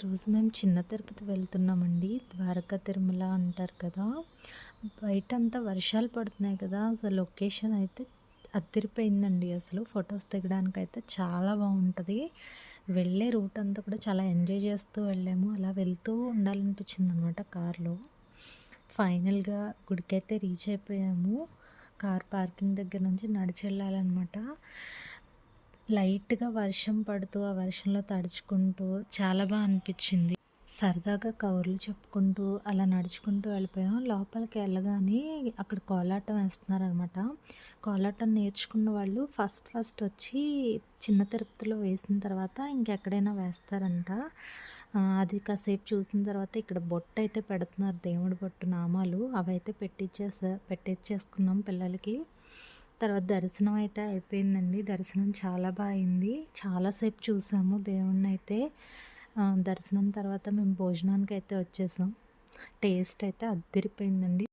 ఈరోజు మేము చిన్న తిరుపతి వెళ్తున్నామండి. ద్వారకా తిరుమల అంటారు కదా. బయట అంతా వర్షాలు పడుతున్నాయి కదా. అసలు లొకేషన్ అయితే అద్దరిపోయిందండి అసలు ఫొటోస్ దిగడానికి అయితే చాలా బాగుంటుంది. వెళ్ళే రూట్ అంతా కూడా చాలా ఎంజాయ్ చేస్తూ వెళ్ళాము. అలా వెళ్తూ ఉండాలనిపించింది అనమాట కార్లో. ఫైనల్గా గుడికైతే రీచ్ అయిపోయాము. కార్ పార్కింగ్ దగ్గర నుంచి నడిచి వెళ్ళాలన్నమాట. లైట్గా వర్షం పడుతూ ఆ వర్షంలో తడుచుకుంటూ చాలా బాగా అనిపించింది. సరదాగా కవర్లు చెప్పుకుంటూ అలా నడుచుకుంటూ వెళ్ళిపోయాం. లోపలికి వెళ్ళగానే అక్కడ కోలాటం వేస్తున్నారనమాట కోలాటం నేర్చుకున్న వాళ్ళు ఫస్ట్ ఫస్ట్ వచ్చి చిన్న తిరుపతిలో వేసిన తర్వాత ఇంకెక్కడైనా వేస్తారంట. అది కాసేపు చూసిన తర్వాత ఇక్కడ బొట్టు అయితే పెడుతున్నారు దేవుడి బొట్టు నామాలు. అవైతే పెట్టించేసా పెట్టించేసుకున్నాం పిల్లలకి. తర్వాత దర్శనం అయితే అయిపోయిందండి. దర్శనం చాలా బాగుంది చాలాసేపు చూసాము దేవుణ్ణి అయితే దర్శనం తర్వాత మేము భోజనానికి అయితే వచ్చేసాం. టేస్ట్ అయితే అద్దరిపోయిందండి.